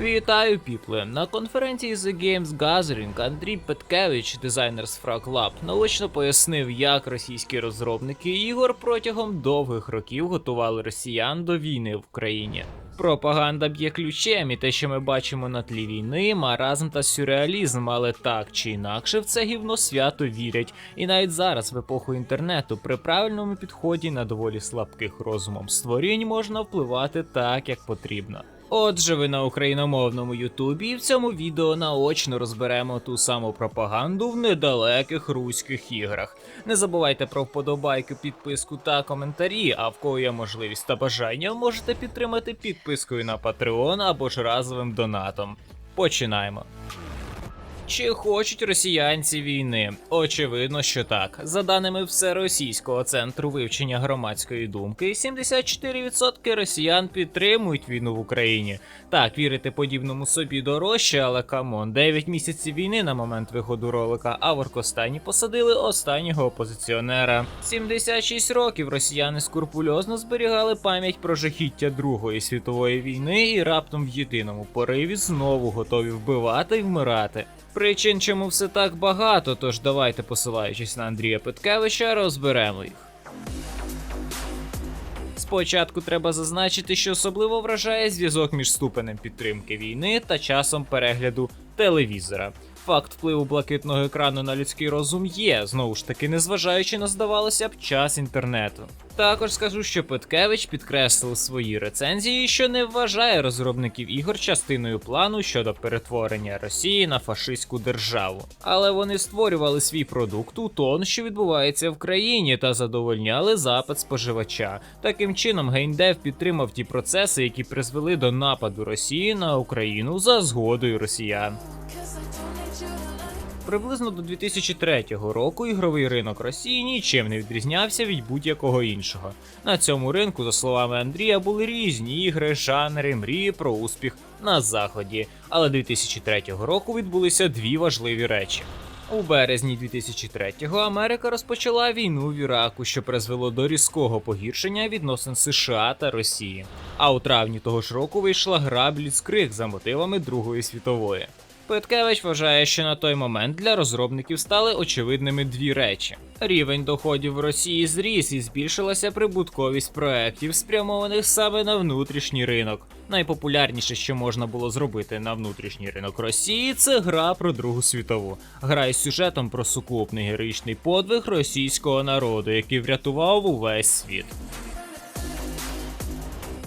Вітаю, піпле! На конференції The Games Gathering Андрій Петкевич, дизайнер з Frag наочно пояснив, як російські розробники ігор протягом довгих років готували росіян до війни в Україні. Пропаганда б'є ключем, і те, що ми бачимо на тлі війни, маразм та сюрреалізм, але так чи інакше в це гівно свято вірять. І навіть зараз, в епоху інтернету, при правильному підході на доволі слабких розумом створінь можна впливати так, як потрібно. Отже, ви на україномовному Ютубі, і в цьому відео наочно розберемо ту саму пропаганду в недалеких руських іграх. Не забувайте про вподобайки, підписку та коментарі. А в кого є можливість та бажання, можете підтримати підпискою на Patreon або ж разовим донатом. Починаємо. Чи хочуть росіянці війни? Очевидно, що так. За даними Всеросійського центру вивчення громадської думки, 74% росіян підтримують війну в Україні. Так, вірити подібному собі дорожче, але камон, 9 місяців війни на момент виходу ролика, а в Оркостані посадили останнього опозиціонера. 76 років росіяни скрупульозно зберігали пам'ять про жахіття Другої світової війни і раптом в єдиному пориві знову готові вбивати і вмирати. Причин, чому все так багато, тож давайте, посилаючись на Андрія Петкевича, розберемо їх. Спочатку треба зазначити, що особливо вражає зв'язок між ступенем підтримки війни та часом перегляду телевізора. Факт впливу блакитного екрану на людський розум є, знову ж таки, незважаючи на здавалося б час інтернету. Також скажу, що Петкевич підкреслив у своїй рецензії, що не вважає розробників ігор частиною плану щодо перетворення Росії на фашистську державу. Але вони створювали свій продукт у тон, що відбувається в країні, та задовольняли запит споживача. Таким чином, геймдев підтримав ті процеси, які призвели до нападу Росії на Україну за згодою росіян. Приблизно до 2003 року ігровий ринок Росії нічим не відрізнявся від будь-якого іншого. На цьому ринку, за словами Андрія, були різні ігри, жанри, мрії про успіх на заході. Але 2003 року відбулися дві важливі речі. У березні 2003-го Америка розпочала війну в Іраку, що призвело до різкого погіршення відносин США та Росії. А у травні того ж року вийшла гра Бліцкриг за мотивами Другої світової. Петкевич вважає, що на той момент для розробників стали очевидними дві речі: рівень доходів в Росії зріс і збільшилася прибутковість проєктів, спрямованих саме на внутрішній ринок. Найпопулярніше, що можна було зробити на внутрішній ринок Росії, це гра про Другу світову. Гра із сюжетом про сукупний героїчний подвиг російського народу, який врятував увесь світ.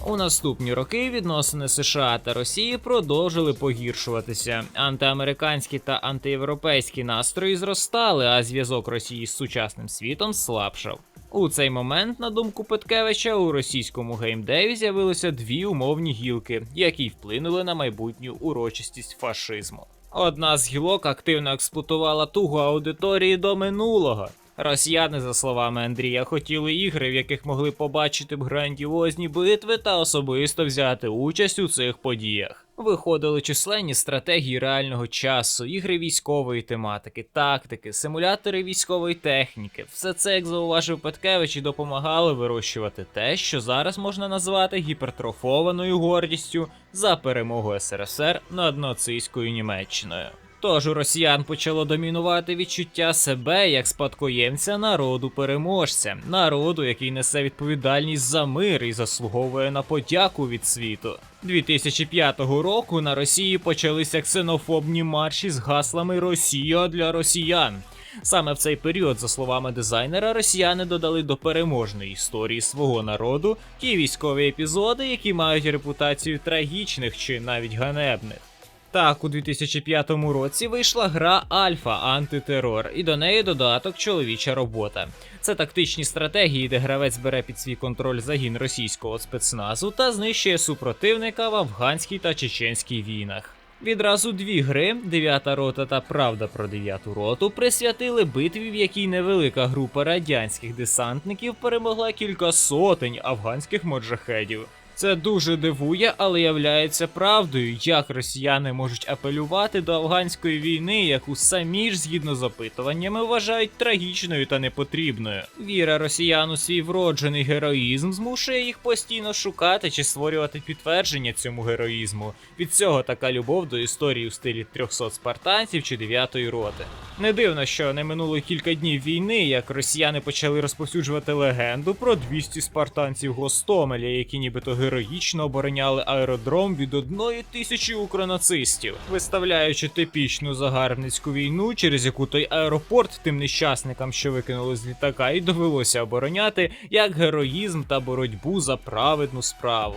У наступні роки відносини США та Росії продовжили погіршуватися. Антиамериканські та антиєвропейські настрої зростали, а зв'язок Росії з сучасним світом слабшав. У цей момент, на думку Петкевича, у російському геймдеві з'явилися дві умовні гілки, які вплинули на майбутню урочистість фашизму. Одна з гілок активно експлуатувала тугу аудиторії до минулого. Росіяни, за словами Андрія, хотіли ігри, в яких могли побачити б грандіозні битви та особисто взяти участь у цих подіях. Виходили численні стратегії реального часу, ігри військової тематики, тактики, симулятори військової техніки. Все це, як зауважив Петкевич, і допомагало вирощувати те, що зараз можна назвати гіпертрофованою гордістю за перемогу СРСР над нацистською Німеччиною. Тож у росіян почало домінувати відчуття себе як спадкоємця народу переможця, народу, який несе відповідальність за мир і заслуговує на подяку від світу. 2005 року на Росії почалися ксенофобні марші з гаслами Росія для росіян. Саме в цей період, за словами дизайнера, росіяни додали до переможної історії свого народу ті військові епізоди, які мають репутацію трагічних чи навіть ганебних. Так, у 2005 році вийшла гра Альфа Антитерор, і до неї додаток Чоловіча робота. Це тактичні стратегії, де гравець бере під свій контроль загін російського спецназу та знищує супротивника в афганській та чеченській війнах. Відразу дві гри, дев'ята рота та Правда про дев'яту роту, присвятили битві, в якій невелика група радянських десантників перемогла кілька сотень афганських моджахедів. Це дуже дивує, але являється правдою, як росіяни можуть апелювати до афганської війни, яку самі ж згідно з опитуваннями вважають трагічною та непотрібною. Віра росіян у свій вроджений героїзм змушує їх постійно шукати чи створювати підтвердження цьому героїзму. Від цього така любов до історії у стилі 300 спартанців чи 9-ї роти. Не дивно, що не минуло кілька днів війни, як росіяни почали розповсюджувати легенду про 200 спартанців Гостомеля, які нібито героїчно обороняли аеродром від одної тисячі укронацистів, виставляючи типічну загарбницьку війну, через яку той аеропорт тим нещасникам, що викинули з літака, і довелося обороняти як героїзм та боротьбу за праведну справу.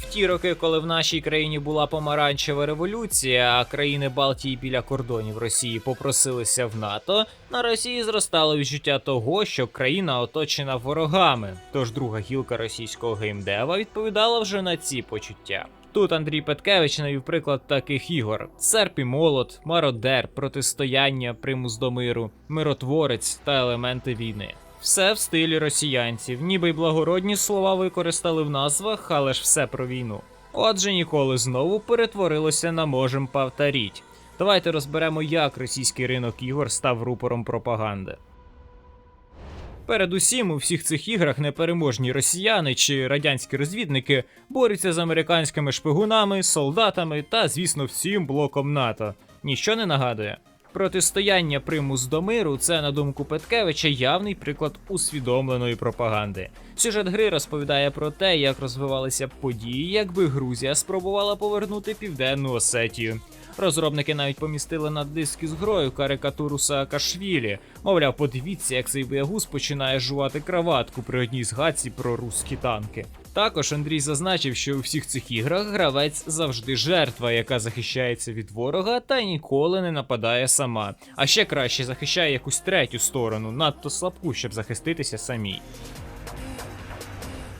В ті роки, коли в нашій країні була помаранчева революція, а країни Балтії біля кордонів Росії попросилися в НАТО, на Росії зростало відчуття того, що країна оточена ворогами. Тож друга гілка російського геймдева відповідала вже на ці почуття. Тут Андрій Петкевич навів приклад таких ігор: Серп і молот, мародер, протистояння, примус до миру, миротворець та елементи війни. Все в стилі росіянців, ніби й благородні слова використали в назвах, але ж все про війну. Отже, ніколи знову перетворилося на можем повторіть. Давайте розберемо, як російський ринок ігор став рупором пропаганди. Передусім, у всіх цих іграх непереможні росіяни чи радянські розвідники борються з американськими шпигунами, солдатами та, звісно, всім блоком НАТО. Ніщо не нагадує. Протистояння примус до миру це, на думку Петкевича, явний приклад усвідомленої пропаганди. Сюжет гри розповідає про те, як розвивалися події, якби Грузія спробувала повернути південну Осетію. Розробники навіть помістили на диск із грою карикатуру Саакашвілі. Мовляв, подивіться, як цей боягуз починає жувати краватку при одній згадці про руські танки. Також Андрій зазначив, що у всіх цих іграх гравець завжди жертва, яка захищається від ворога та ніколи не нападає сама. А ще краще захищає якусь третю сторону, надто слабку, щоб захиститися самій.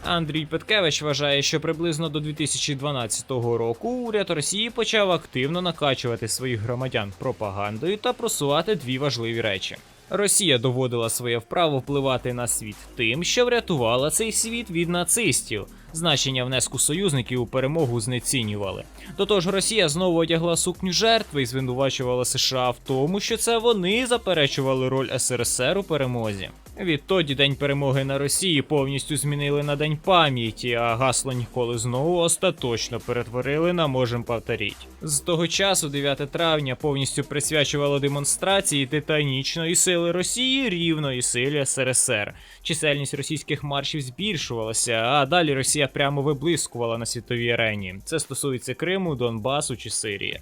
Андрій Петкевич вважає, що приблизно до 2012 року уряд Росії почав активно накачувати своїх громадян пропагандою та просувати дві важливі речі. Росія доводила своє вправо впливати на світ тим, що врятувала цей світ від нацистів. Значення внеску союзників у перемогу знецінювали. До того ж, Росія знову одягла сукню жертви і звинувачувала США в тому, що це вони заперечували роль СРСР у перемозі. Відтоді день перемоги на Росії повністю змінили на день пам'яті, а гасло ніколи знову остаточно перетворили на можем повторіть. З того часу, 9 травня, повністю присвячувало демонстрації титанічної сили Росії рівної силі СРСР. Чисельність російських маршів збільшувалася, а далі Росія прямо виблискувала на світовій арені. Це стосується Криму, Донбасу чи Сирії.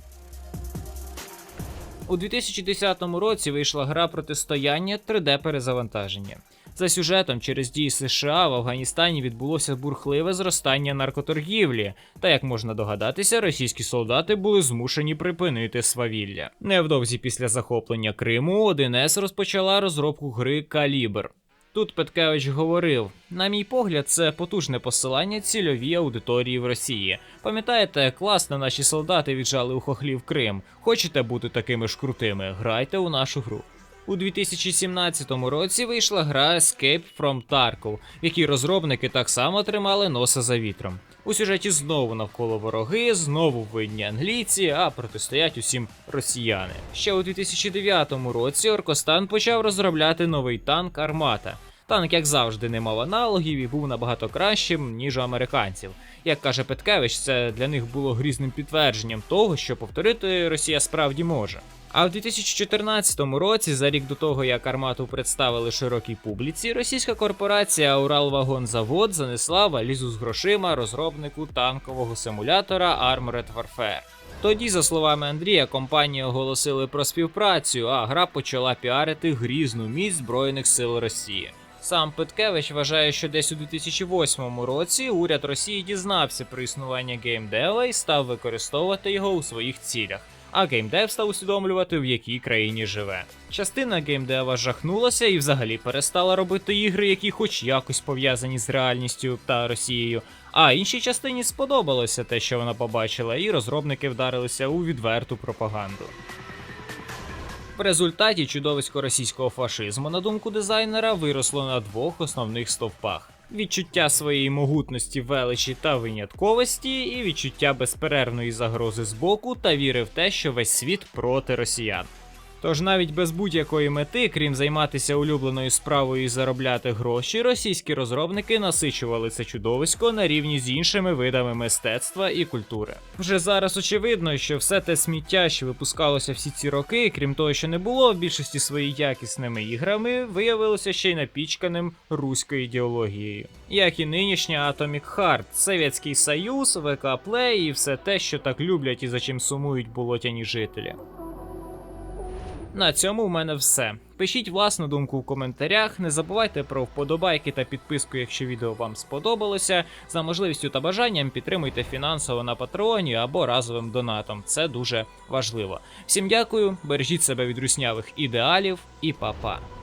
У 2010 році вийшла гра протистояння 3D перезавантаження. За сюжетом, через дії США в Афганістані відбулося бурхливе зростання наркоторгівлі, та як можна догадатися, російські солдати були змушені припинити свавілля. Невдовзі після захоплення Криму 1С розпочала розробку гри Калібр. Тут Петкевич говорив: на мій погляд, це потужне посилання цільовій аудиторії в Росії. Пам'ятаєте, класно наші солдати віджали у хохлів Крим. Хочете бути такими ж крутими? Грайте у нашу гру. У 2017 році вийшла гра Escape from Tarkov, в якій розробники так само тримали носа за вітром. У сюжеті знову навколо вороги, знову винні англійці, а протистоять усім росіяни. Ще у 2009 році Оркостан почав розробляти новий танк Армата. Танк, як завжди, не мав аналогів і був набагато кращим, ніж у американців. Як каже Петкевич, це для них було грізним підтвердженням того, що повторити Росія справді може. А в 2014 році, за рік до того, як армату представили широкій публіці, російська корпорація Уралвагонзавод занесла валізу з грошима розробнику танкового симулятора Armored Warfare. Тоді, за словами Андрія, компанії оголосили про співпрацю, а гра почала піарити грізну міць Збройних сил Росії. Сам Петкевич вважає, що десь у 2008 році уряд Росії дізнався про існування геймдева і став використовувати його у своїх цілях. А геймдев став усвідомлювати, в якій країні живе. Частина геймдева жахнулася і взагалі перестала робити ігри, які хоч якось пов'язані з реальністю та Росією. А іншій частині сподобалося те, що вона побачила, і розробники вдарилися у відверту пропаганду. В результаті чудовисько російського фашизму, на думку дизайнера, виросло на двох основних стовпах. відчуття своєї могутності, величі та винятковості, і відчуття безперервної загрози з боку та віри в те, що весь світ проти росіян. Тож навіть без будь-якої мети, крім займатися улюбленою справою і заробляти гроші, російські розробники насичували це чудовисько на рівні з іншими видами мистецтва і культури. Вже зараз очевидно, що все те сміття, що випускалося всі ці роки, крім того, що не було в більшості своїй якісними іграми, виявилося ще й напічканим руською ідеологією, як і нинішня Atomic Heart, Совєтський Союз, ВК Play і все те, що так люблять і за чим сумують болотяні жителі. На цьому в мене все. Пишіть власну думку в коментарях. Не забувайте про вподобайки та підписку, якщо відео вам сподобалося. За можливістю та бажанням підтримуйте фінансово на патреоні або разовим донатом. Це дуже важливо. Всім дякую, бережіть себе від руснявих ідеалів і па-па.